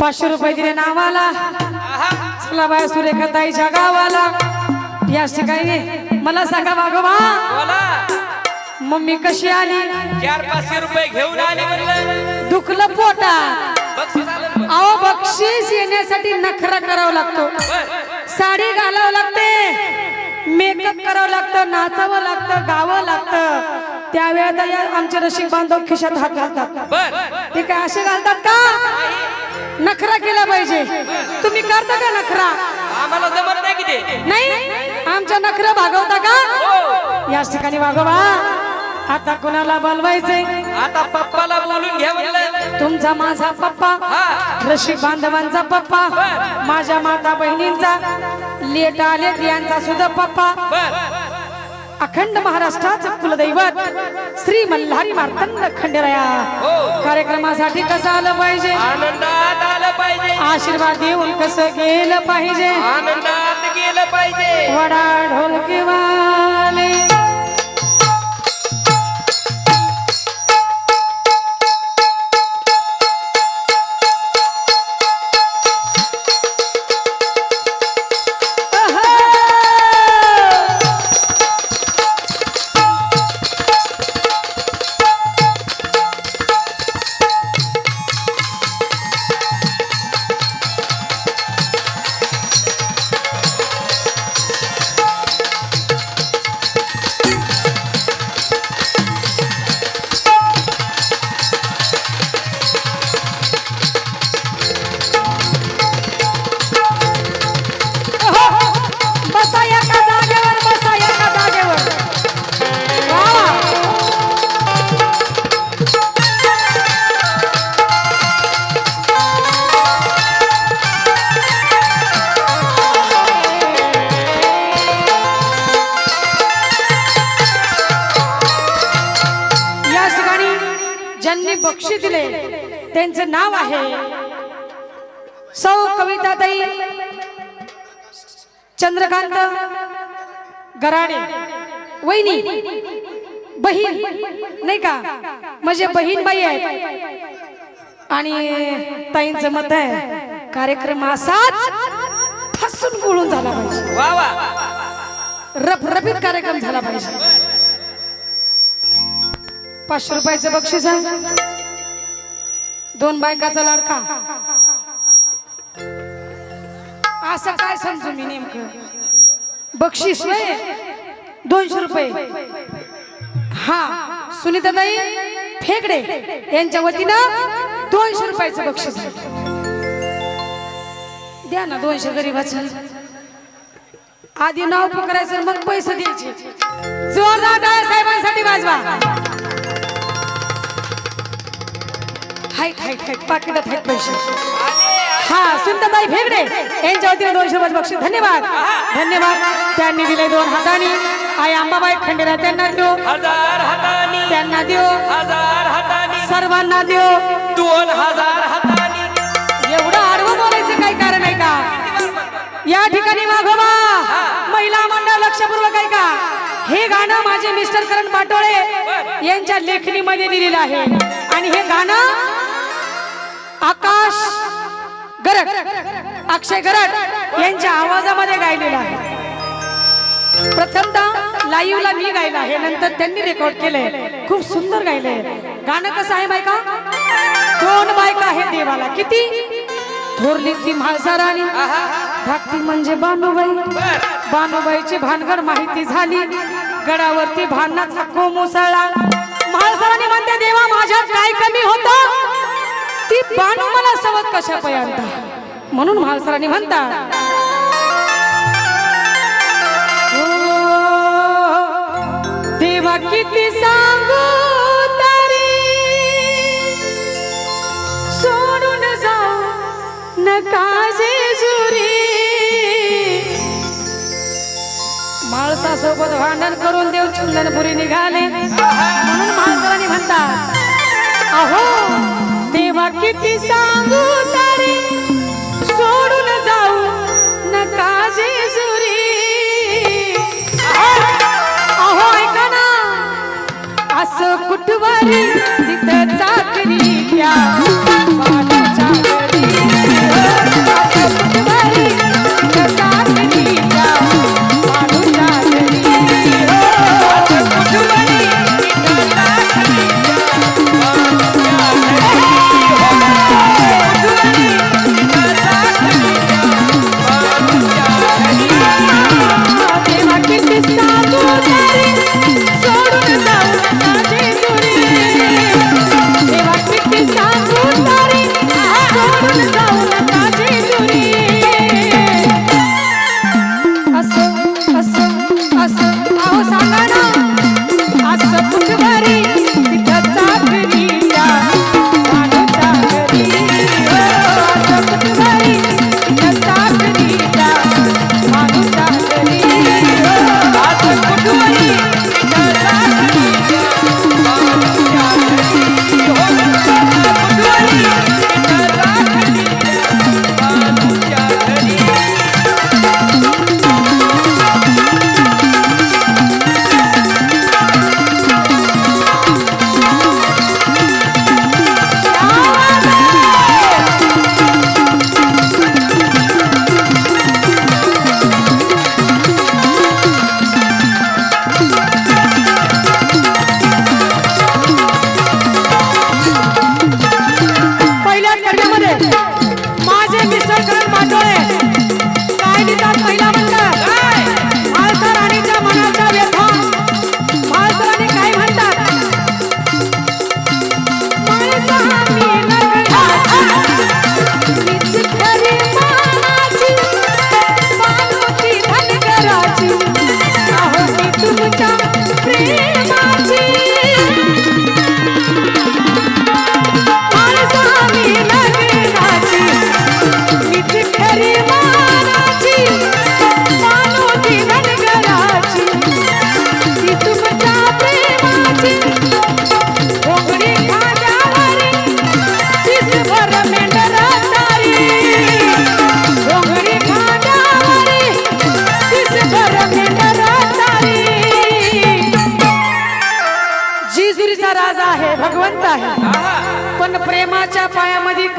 पाचशे रुपये दिले नावाला. चला बाय सुरेखाताईच्या गावाला. या ठिकाणी मला सांगा बोला. मम्मी कशी आली? चार पाचशे रुपये घेऊन आले म्हणलं. दुखलं पोटा. अहो बक्षीस येण्यासाठी नखरा करावा लागतो. साडी घालावं लागते. मेकअप करावं लागतं. नाचावं लागतं. गावं लागतं. त्यावेळेला आमचे रसिक बांधव खिशात हात घालतात. ते काय असे घालतात का? नखरा केला पाहिजे. तुम्ही करता का नखरा? आम्हाला जमत नाही किती. नाही? आमच्या नखरा भागवता का? याच ठिकाणी वागवा आता कुणाला बोलवायचंय? आता पप्पाला बोलून घ्या म्हणलं. तुमचा माझा पप्पा हा. रसिक बांधवांचा पप्पा माझ्या माता बहिणींचा लेट आले यांचा सुद्धा पप्पा. अखंड महाराष्ट्राचं कुलदैवत श्री मल्हारी मार्तंड खंडेराया. हो. कार्यक्रमासाठी कसं आलं पाहिजे? आनंदात आलं पाहिजे. आशीर्वाद देऊन कसं गेलं पाहिजे? आनंदात गेलं पाहिजे. वडा ढोलके वाले. ज्यांनी बक्षी दिले त्यांचं नाव आहे सौ कविताताई चंद्रकांत गराडे वहिनी बहीण नाही का? म्हणजे बहीण बाई आहेत. आणि ताईंचं मत आहे कार्यक्रम असाच फसून बोलून झाला पाहिजे. वा वा. रफरफीत कार्यक्रम झाला पाहिजे. पाचशे रुपयाचं बक्षीस आहे. दोन बायकाचा लाडका. असं काय समजू मी नेमकं? बक्षीस दोनशे रुपये. हा सुनीताताई फेकडे यांच्या वतीनं दोनशे रुपयाचं बक्षीस द्या ना दोनशे गरीबाचं. आधी नाव पुकारायचं मग पैसे द्यायचे. जोरदार साहेबांसाठी वाजवा. हाईट हाईट हाईट पाकिटात हाईट पैसे. हा सुंदरताई फेगडे. यांच्या वतीने दोनशे रुपये बक्षीस. धन्यवाद. धन्यवाद. त्यांनी दिले दोन हातानी. आई अंबाबाई खंडेरा त्यांना देऊ. हजार हातानी. त्यांना देऊ. हजार हातानी. सर्वांना देऊ. दोन हजार हातानी. एवढं आडवं बोलायचं काही कारण आहे का? या ठिकाणी मागोबा महिला मंडळ लक्षपूर्वक आहे का? हे गाणं माझे मिस्टर करण पाटोळे यांच्या लेखणीमध्ये दिलेलं आहे. आणि हे गाणं आकाश गरड. अक्षय गरड यांच्या आवाजामध्ये गायलेलं आहे. प्रथमतः लाईव्हला मी गायला आहे. नंतर त्यांनी रेकॉर्ड केलंय. खूप सुंदर गायलंय. गाणं कसं आहे बायका? दोन बायका आहे देवाला. किती? थोरली ती म्हाळसाराणी. धाकटी म्हणजे बानुबाई. बानूबाईची भानगड माहिती झाली. गडावरती भांडणाचा को मुसळला म्हाळसाराणी म्हणते देवा माझ्यात काय कमी होतं? ती बानू मला सवत कशा पयांता म्हणून म्हाळसाराणी म्हणतात देवा किती सांगू तरी सोडून जाऊ नका जेजुरी. माळसासोबत भांडण करून देव चंदनपुरी निघाले. म्हणून माळकरांनी म्हणतात अहो किती सांगू तरी सोडून जाऊ नका जेजुरी. अहो ऐका ना असं कुठवारी तिथं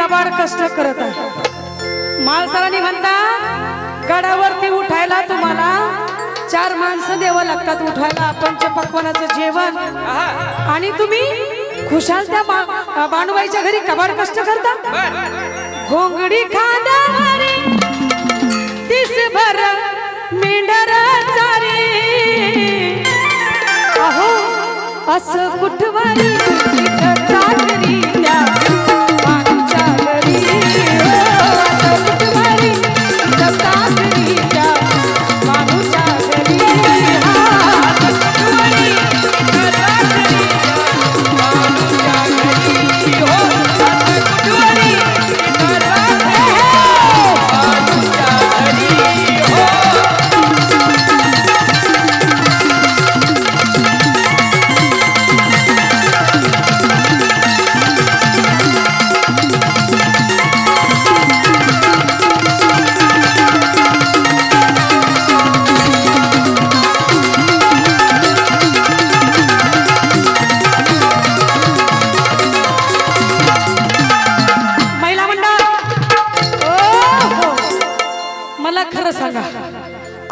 फार कष्ट करत आहे. माळसरांनी म्हणता गडावरती उठायला तुम्हाला चार माणसं द्यावं लागतात. उठायला पंचपक्वानाचं जेवण. आणि तुम्ही खुशाल त्या बा- बाणूबाईच्या घरी कबाड कष्ट करता. घोंगडी खांद्यावरी तीस भर मेंढर अहो असं कुठवारी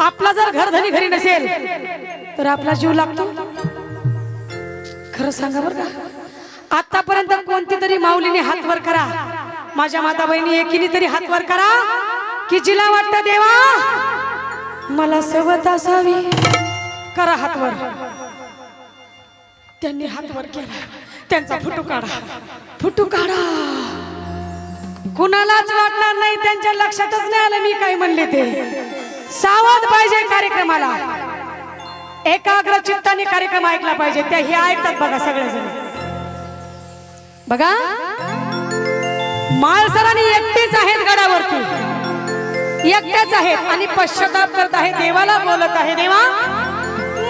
आपला जर घरधनी घरी नसेल तर आपला जीव लागतो. खरं सांगा बरं का? आतापर्यंत कोणती तरी माऊलीने हात वर करा. माझ्या माता बहिणी एकीने तरी हात वर करा की जिला वाटत देवा मला सवत असावी. करा हातवर त्यांनी हात वर केला. त्यांचा फुटू काढा. फुटू काढा. कुणालाच वाटणार नाही त्यांच्या लक्षातच नाही आलं मी काय म्हणले ते. सावध पाहिजे कार्यक्रमाला. एकाग्र चित्ताने कार्यक्रम ऐकला पाहिजे. त्या हे ऐकतात बघा सगळेजण. बघा. माळसरांनी एकटेच आहेत गडावरती. एकट्याच आहेत आणि पश्चाताप करत आहे. देवाला बोलत आहे देवा.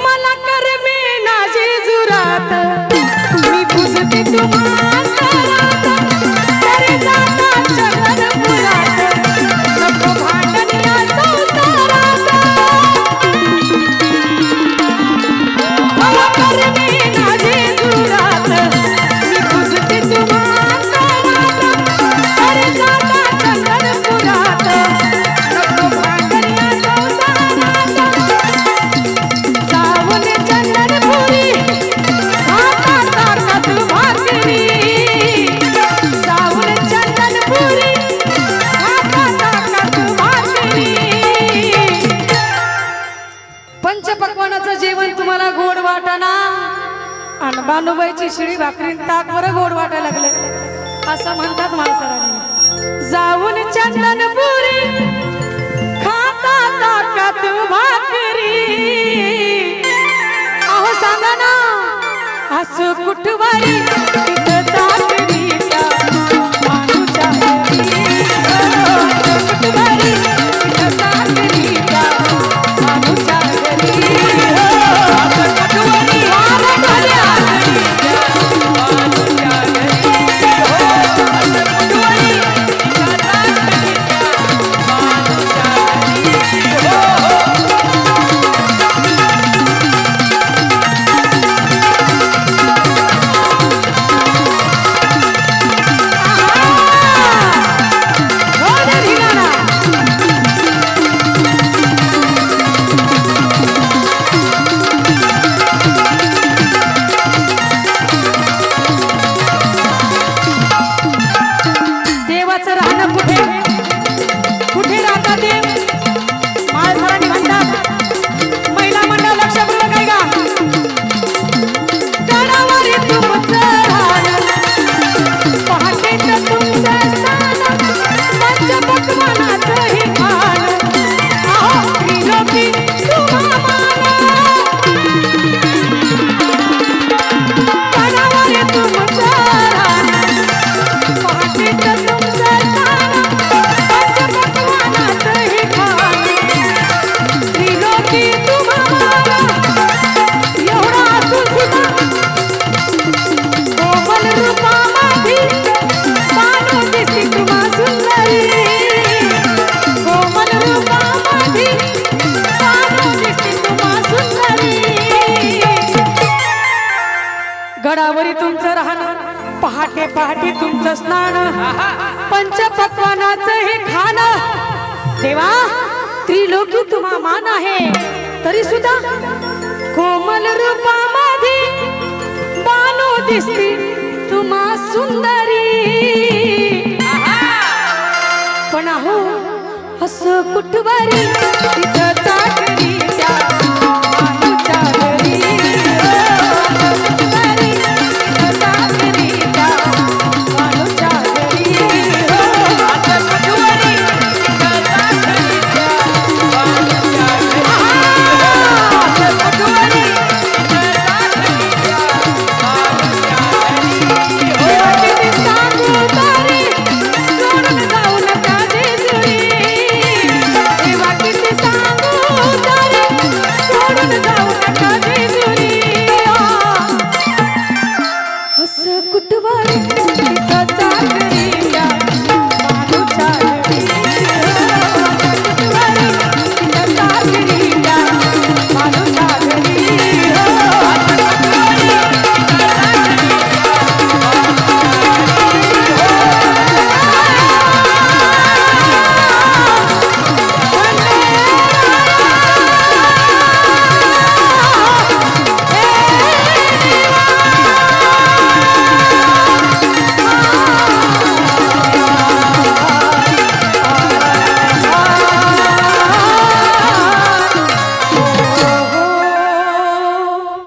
मला कर मी नाजे जुरात. मी बुजते तुम्हाला बानुबाईची शिळी भाकरी ताक बरं गोड वाटायला लागले. असं म्हणतात माणसाने. जाऊन चंदनपुरी खाता ताकत भाकरी. अहो सांगा ना असं कुठवारी गडावरी तुमचं राहणं पहाटे पहाटे तुमचं स्नान पंचपक्वानाचं हे खाण. देवा त्रिलोकी तुम्हा मान आहे. तरी सुद्धा कोमल रूपामध्ये बानो दिसती तुम्हा सुंदरी. पण आहो असं कुठवरी